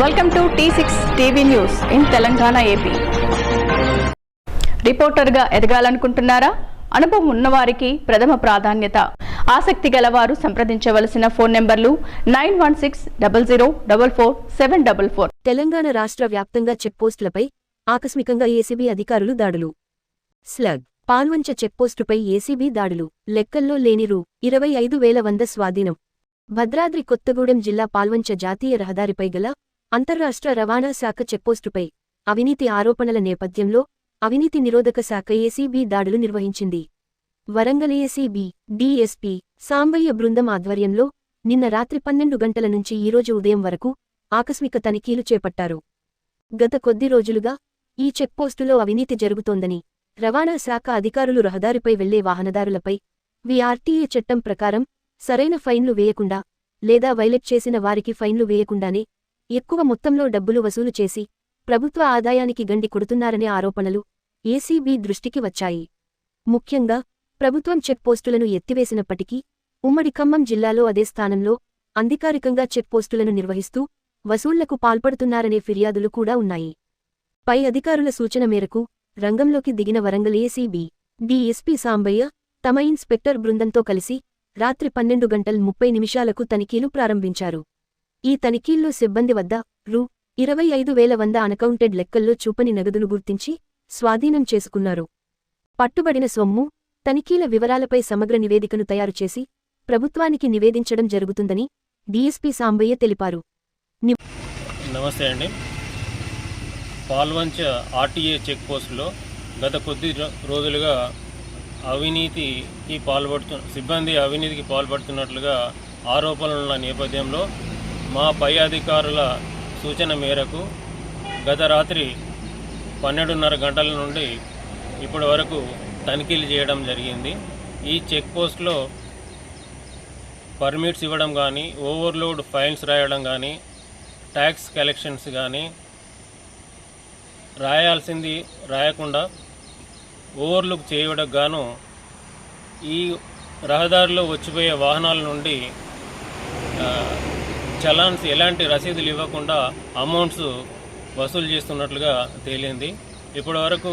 Welcome to T six TV news in Telangana AP రిపోర్టర్గా ఎదగాలనుకుంటున్నారా? అనుభవం ఉన్నవారికి ప్రథమ ప్రాధాన్యత. ఆసక్తి గలవారు సంప్రదించవలసిన ఫోన్ నెంబర్లు nine one six double zero double four seven double four. Telangana రాష్ట్ర వ్యాప్తంగా చెక్పోస్టులపై ఆకస్మికంగా ఏసీబీ అధికారులు దాడులు. స్లగ్. పాల్వంచ చెక్పోస్టుపై ఏసీబీ దాడులు. లెక్కల్లో లేని రూ ఇరవై ఐదు వేల వంద స్వాధీనం. భద్రాద్రి కొత్తగూడెం జిల్లా పాల్వంచ జాతీయ రహదారిపై గల అంతర్రాష్ట్ర రవాణా శాఖ చెక్పోస్టుపై అవినీతి ఆరోపణల నేపథ్యంలో అవినీతి నిరోధక శాఖ ఏసీబీ దాడులు నిర్వహించింది. వరంగల్ ఏసీబీ డీఎస్పీ సాంబయ్య బృందం ఆధ్వర్యంలో నిన్న రాత్రి పన్నెండు గంటల నుంచి ఈరోజు ఉదయం వరకు ఆకస్మిక తనిఖీలు చేపట్టారు. గత కొద్ది రోజులుగా ఈ చెక్పోస్టులో అవినీతి జరుగుతోందని రవాణా శాఖ అధికారులు రహదారిపై వెళ్ళే వాహనదారులపై విఆర్టీఏ చట్టం ప్రకారం సరైన ఫైన్లు వేయకుండా లేదా వైలెట్ చేసిన వారికి ఫైన్లు వేయకుండానే ఎక్కువ మొత్తంలో డబ్బులు వసూలు చేసి ప్రభుత్వ ఆదాయానికి గండి కొడుతున్నారనే ఆరోపణలు ఏసీబీ దృష్టికి వచ్చాయి. ముఖ్యంగా ప్రభుత్వం చెక్పోస్టులను ఎత్తివేసినప్పటికీ ఉమ్మడి ఖమ్మం జిల్లాలో అదే స్థానంలో అధికారికంగా చెక్పోస్టులను నిర్వహిస్తూ వసూళ్ళకు పాల్పడుతున్నారనే ఫిర్యాదులు కూడా ఉన్నాయి. పై అధికారుల సూచన మేరకు రంగంలోకి దిగిన వరంగల్ ఏసీబీ డిఎస్పీ సాంబయ్య తమ ఇన్స్పెక్టర్ బృందంతో కలిసి రాత్రి పన్నెండు గంటల ముప్పై నిమిషాలకు తనిఖీలు ప్రారంభించారు. ఈ తనిఖీల్లో సిబ్బంది వద్ద రూ. ఇరవై ఐదు వేల వంద అనకౌంటెడ్ లెక్కల్లో చూపని నగదును గుర్తించి స్వాధీనం చేసుకున్నారు. పట్టుబడిన సొమ్ము తనిఖీల వివరాలపై సమగ్ర నివేదికను తయారు చేసి ప్రభుత్వానికి నివేదించడం జరుగుతుందని డీఎస్పీ సాంబయ్య తెలిపారు. నమస్తే అండి. పాల్వంచ ఆర్టీఏ చెక్ పోస్టులో గత కొద్ది రోజులుగా అవినీతికి పాల్పడుతు సిబ్బంది అవినీతికి పాల్పడుతున్నట్లుగా ఆరోపణల నేపథ్యంలో మా పై అధికారుల సూచన మేరకు గత రాత్రి పన్నెండున్నర గంటల నుండి ఇప్పటి వరకు తనిఖీలు చేయడం జరిగింది. ఈ చెక్ పోస్ట్లో పర్మిట్స్ ఇవ్వడం కానీ ఓవర్లోడ్ ఫైన్స్ రాయడం కానీ ట్యాక్స్ కలెక్షన్స్ కానీ రాయాల్సింది రాయకుండా ఓవర్లుక్ చేయడం గాను ఈ రహదారిలో వచ్చిపోయే వాహనాల నుండి చలాన్స్ ఎలాంటి రసీదులు ఇవ్వకుండా అమౌంట్స్ వసూలు చేస్తున్నట్లుగా తేలింది. ఇప్పటి వరకు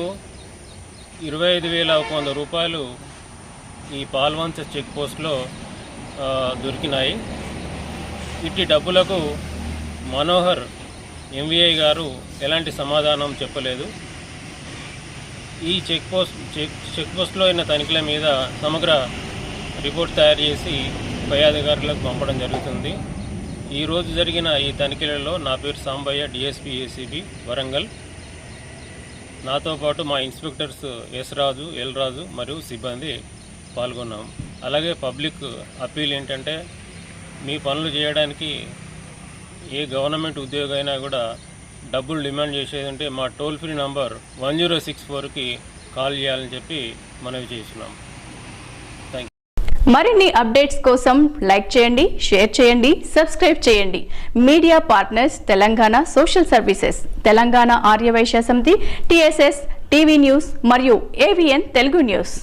ఇరవై ఐదు వేల ఒక వంద రూపాయలు ఈ పాల్వంచ చెక్ పోస్ట్లో దొరికినాయి. ఇట్టి డబ్బులకు మనోహర్ ఎంవీఐ గారు ఎలాంటి సమాధానం చెప్పలేదు. ఈ చెక్ పోస్ట్ చెక్ చెక్ పోస్ట్లో అయిన తనిఖీల మీద సమగ్ర రిపోర్ట్ తయారు చేసి పై అధికారులకు పంపడం జరుగుతుంది. ఈరోజు జరిగిన ఈ తనిఖీలలో నా పేరు సాంబయ్య డిఎస్పీ ఏసీబీ వరంగల్. నాతో పాటు మా inspectors S Raju L Raju మరియు సిబ్బంది పాల్గొన్నాం. అలాగే పబ్లిక్ అప్పీల్ ఏంటంటే మీ పనులు చేయడానికి ఏ గవర్నమెంట్ ఉద్యోగం అయినా కూడా డబ్బులు డిమాండ్ చేసేది ఉంటే మా toll free number one zero six ఫోర్కి కాల్ చేయాలని చెప్పి మనవి చేసినాం మరిన్ని అప్డేట్స్ కోసం లైక్ చేయండి షేర్ చేయండి సబ్స్క్రైబ్ చేయండి. Media partners Telangana social services Telangana Aryavysya Samithi TSS TV news మరియు ఏవిఎన్ తెలుగు న్యూస్.